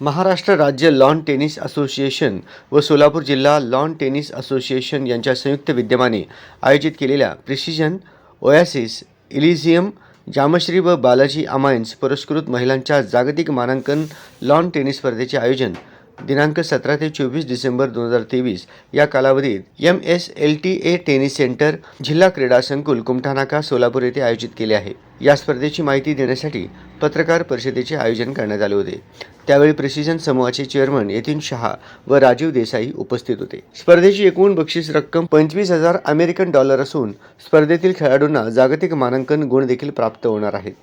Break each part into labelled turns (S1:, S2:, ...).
S1: महाराष्ट्र राज्य lawn tennis association व सोलापूर जिल्हा लॉन टेनिस असोसिएशन यांच्या संयुक्त विद्यमाने आयोजित केलेल्या प्रिसिजन ओयासिस इलिझियम जामश्री व बालाजी अमायन्स पुरस्कृत महिलांच्या जागतिक मानांकन लॉन टेनिस स्पर्धेचे आयोजन दिनांक सतरा ते चोवीस डिसेंबर दोन हजार तेवीस. या कालावधीत M S L T A tennis centre जिल्हा क्रीडा संकुल कुमठानाका सोलापूर येथे आयोजित केले आहे. या स्पर्धेची माहिती देण्यासाठी पत्रकार परिषदेचे आयोजन करण्यात आले होते. त्यावेळी प्रिसिजन समूहाचे चेअरमन यतीन शहा व राजीव देसाई उपस्थित होते. स्पर्धेची एकूण बक्षीस रक्कम पंचवीस हजार अमेरिकन डॉलर असून स्पर्धेतील खेळाडूंना जागतिक मानांकन गुण देखील प्राप्त होणार आहेत.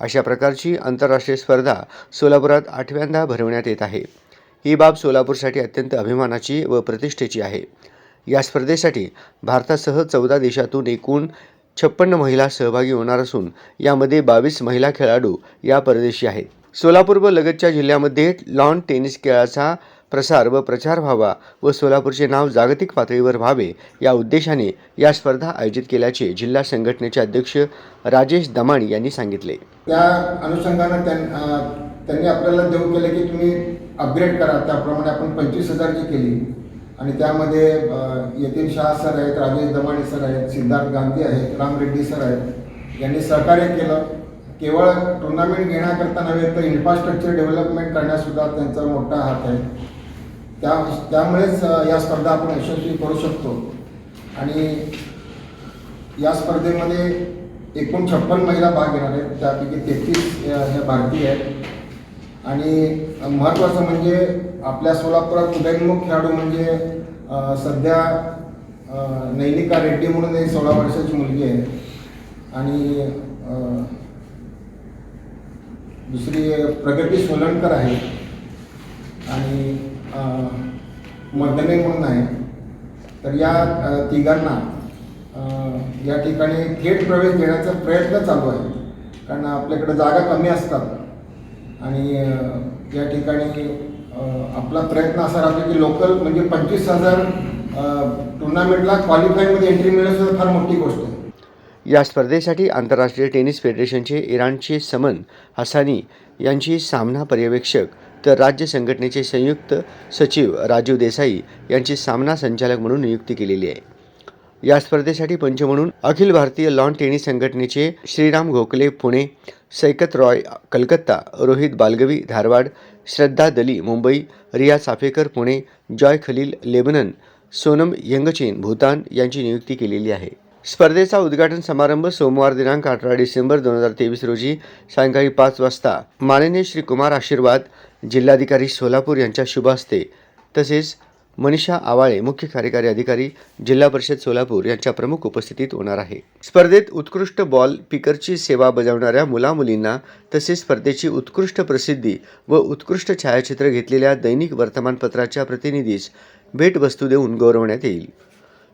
S1: अशा प्रकारची आंतरराष्ट्रीय स्पर्धा सोलापुरात आठव्यांदा भरवण्यात येत आहे. ही बाब सोलापूरसाठी अत्यंत अभिमानाची व प्रतिष्ठेची आहे. या स्पर्धेसाठी भारतासह चौदा देशातून एकूण छप्पन्न महिला सहभागी होणार असून यामध्ये बावीस महिला खेळाडू या परदेशी आहेत. सोलापूर व लगतच्या जिल्ह्यामध्ये लॉन टेनिस खेळाचा प्रसार व प्रचार व्हावा व सोलापूरचे नाव जागतिक पातळीवर व्हावे या उद्देशाने या स्पर्धा आयोजित केल्याचे जिल्हा संघटनेचे अध्यक्ष राजेश दमाणी यांनी सांगितले.
S2: त्या अनुषंगानं त्यांनी आपल्याला देऊ केलं की तुम्ही अपग्रेड करा. त्याप्रमाणे आपण पंचवीस हजारची केली. आणि त्यामध्ये यतीन शाह सर आहेत राजेश दमाणे सर आहेत सिद्धार्थ गांधी आहेत राम रेड्डी सर आहेत. यांनी सहकार्य केलं. केवळ टुर्नामेंट घेण्याकरता नव्हे तर इन्फ्रास्ट्रक्चर डेव्हलपमेंट करण्यासुद्धा त्यांचा मोठा हात आहे. त्या त्यामुळेच या स्पर्धा आपण यशस्वी करू शकतो. आणि या स्पर्धेमध्ये एकूण छप्पन महिला भाग घेणार आहेत. त्यापैकी तेहतीस ह्या भारतीय आहेत. आणि महत्त्वाचं म्हणजे आपल्या सोलापुरात उदयन्मुख खेळाडू म्हणजे सध्या नैनिका रेड्डी म्हणून एक सोळा वर्षाची मुलगी आहे. आणि दुसरी प्रगती सोलणकर आहे. आणि अ, मर्दने म्हणून आहे. तर या तिघांना या ठिकाणी थेट प्रवेश देण्याचा प्रयत्न चालू आहे. कारण आपल्याकडे जागा कमी असतात. आणि या ठिकाणी आपला प्रयत्न असा राहतो की लोकल म्हणजे पंचवीस हजार टुर्नामेंटला क्वालिफायमध्ये एंट्री मिळणं सुद्धा फार मोठी गोष्ट आहे.
S1: या स्पर्धेसाठी आंतरराष्ट्रीय टेनिस फेडरेशनचे इराणचे समन हसानी यांची सामना पर्यवेक्षक तर राज्य संघटनेचे संयुक्त सचिव राजीव देसाई यांची सामना संचालक म्हणून नियुक्ती केलेली आहे. या स्पर्धेसाठी पंच म्हणून अखिल भारतीय लॉन टेनिस संघटनेचे श्रीराम गोखले पुणे सैकत Roy Calcutta Rohit बालगवी Dharwad Shraddha Dali Mumbai Riya Safekar Pune Joy Khalil Lebanon Sonam Yangchen Bhutan यांची नियुक्ती केलेली आहे. स्पर्धेचा उद्घाटन समारंभ सोमवार दिनांक अठरा डिसेंबर दोन हजार तेवीस रोजी सायंकाळी पाच वाजता माननीय श्री कुमार आशीर्वाद जिल्हाधिकारी सोलापूर यांच्या शुभ हस्ते तसेच मनीषा आवाळे मुख्य कार्यकारी अधिकारी जिल्हा परिषद सोलापूर यांच्या प्रमुख उपस्थितीत होणार आहे. स्पर्धेत उत्कृष्ट बॉल पिकरची सेवा बजावणाऱ्या मुलामुलींना तसेच स्पर्धेची उत्कृष्ट प्रसिद्धी व उत्कृष्ट छायाचित्र घेतलेल्या दैनिक वर्तमानपत्राच्या प्रतिनिधीस भेटवस्तू देऊन गौरवण्यात येईल.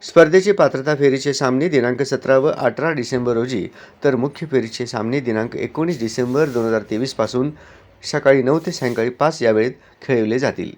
S1: स्पर्धेचे पात्रता फेरीचे सामने दिनांक सतरा व अठरा डिसेंबर रोजी तर मुख्य फेरीचे सामने दिनांक एकोणीस डिसेंबर दोन हजार तेवीसपासून सकाळी नऊ ते सायंकाळी पाच या वेळेत खेळवले जातील.